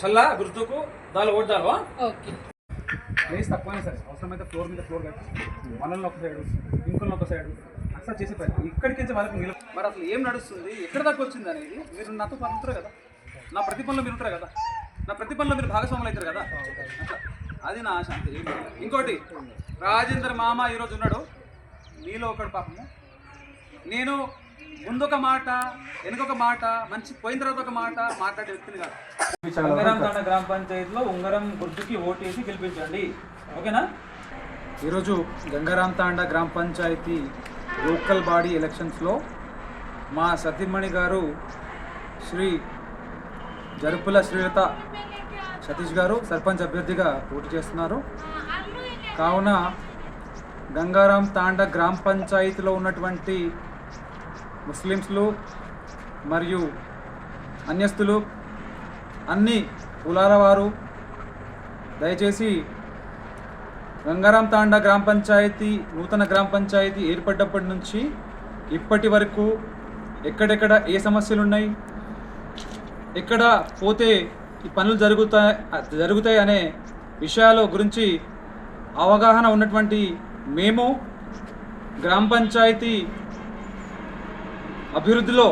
చల్లా గుర్తుకు దాని vote దాల్వా okay. Place తక్కువైనా సరే అవసరమైతే ఫ్లోర్ మీద ఫ్లోర్ కట్టి మనల్ని ఒక సైడ్ ఇంకొన్ని ఒక సైడ్. అట్లా చేసే ప్రయత్నం ఇక్కడికి నుంచి వాళ్ళకి నిల మరి అసలు ఏం నడుస్తుంది? ఎక్కడ దాకా వచ్చింది అనేది మీరు నాతో పాటు ఉంటారు కదా. నా ప్రతి పనిలో మీరు ఉంటారు కదా. నా ప్రతి పనిలో మీరు భాగస్వాములు అవుతారు కదా. అది నా ఆశ అంతే. ఇంకోటి రాజేంద్ర మామ ఈరోజు ఉన్నాడు. నీలో ఒకడు పాపము. నేను ముందొక మాట వెనుకొక మాట మంచి పోయిన తర్వాత ఒక మాట మాట్లాడే వ్యక్తిని కాదు. ఉంగరం తండ గ్రామ పంచాయతీలో ఉంగరం గుర్తుకి ఓటేసి గెలిపించండి. ఓకేనా? ఈరోజు గంగారాం తాండ గ్రామ పంచాయతీ లోకల్ బాడీ ఎలక్షన్స్లో మా సతీమణి గారు శ్రీ జరుపుల శ్రీలత సతీష్ గారు సర్పంచ్ అభ్యర్థిగా పోటీ చేస్తున్నారు. కావున గంగారాం తాండ గ్రామ పంచాయతీలో ఉన్నటువంటి ముస్లిమ్స్లు మరియు అన్యస్తులు అన్ని కులాల వారు దయచేసి గంగారాం తాండా గ్రామ పంచాయతీ నూతన గ్రామ పంచాయతీ ఏర్పడ్డప్పటి నుంచి ఇప్పటి వరకు ఎక్కడెక్కడ ఏ సమస్యలు ఉన్నాయి ఎక్కడ పోతే ఈ పనులు జరుగుతాయి జరుగుతాయి అనే విషయాల గురించి అవగాహన ఉన్నటువంటి మేము గ్రామ పంచాయతీ అభివృద్ధిలో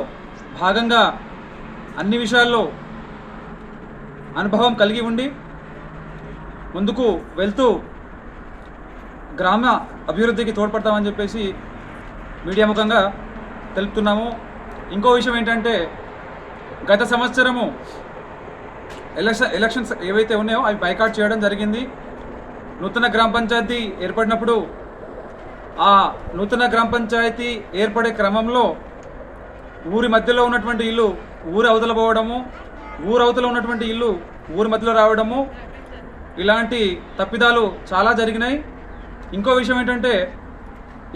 భాగంగా అన్ని విషయాల్లో అనుభవం కలిగి ఉండి ముందుకు వెళ్తూ గ్రామ అభివృద్ధికి తోడ్పడతామని చెప్పేసి మీడియా ముఖంగా తెలుపుతున్నాము. ఇంకో విషయం ఏంటంటే గత సంవత్సరము ఎలక్షన్ ఎలక్షన్స్ ఏవైతే ఉన్నాయో అవి బైకాట్ చేయడం జరిగింది. నూతన గ్రామ పంచాయతీ ఏర్పడినప్పుడు ఆ నూతన గ్రామ పంచాయతీ ఏర్పడే క్రమంలో ఊరి మధ్యలో ఉన్నటువంటి ఇల్లు ఊరు అవతల పోవడము ఊరు అవతల ఉన్నటువంటి ఇల్లు ఊరి మధ్యలో రావడము ఇలాంటి తప్పిదాలు చాలా జరిగినాయి. ఇంకో విషయం ఏంటంటే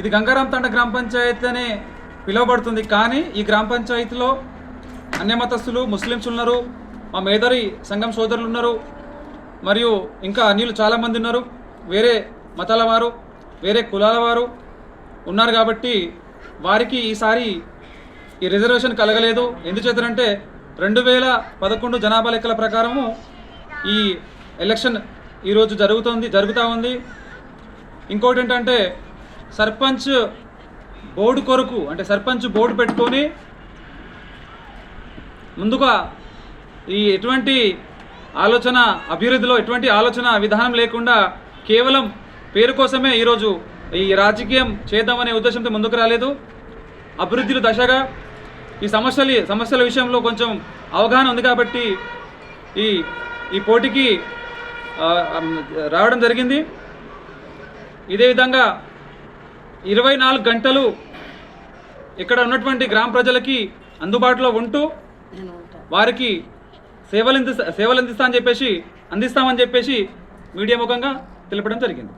ఇది గంగారాం తండ గ్రామ పంచాయతీ అనే పిలువబడుతుంది. కానీ ఈ గ్రామ పంచాయతీలో అన్యమతస్థులు ముస్లిమ్స్ ఉన్నారు మా మేదరి సంఘం సోదరులు ఉన్నారు మరియు ఇంకా అన్యులు చాలామంది ఉన్నారు. వేరే మతాల వారు వేరే కులాల వారు ఉన్నారు కాబట్టి వారికి ఈసారి ఈ రిజర్వేషన్ కలగలేదు. ఎందుచేతనంటే రెండు వేల పదకొండు జనాభా లెక్కల ప్రకారము ఈ ఎలక్షన్ ఈరోజు జరుగుతుంది జరుగుతూ ఉంది. ఇంకోటి ఏంటంటే సర్పంచ్ బోర్డు కొరకు అంటే సర్పంచ్ బోర్డు పెట్టుకొని ముందుగా ఈ ఎటువంటి ఆలోచన అభివృద్ధిలో ఎటువంటి ఆలోచన విధానం లేకుండా కేవలం పేరు కోసమే ఈరోజు ఈ రాజకీయం చేద్దామనే ఉద్దేశంతో ముందుకు రాలేదు. అభివృద్ధిలో దశగా ఈ సమస్యలు సమస్యల విషయంలో కొంచెం అవగాహన ఉంది కాబట్టి ఈ ఈ పోటీకి రావడం జరిగింది. ఇదే విధంగా ఇరవై నాలుగు గంటలు ఇక్కడ ఉన్నటువంటి గ్రామ ప్రజలకి అందుబాటులో ఉంటూ వారికి సేవలు అందిస్తా సేవలు అందిస్తా అని చెప్పేసి అందిస్తామని చెప్పేసి మీడియా ముఖంగా తెలపడం జరిగింది.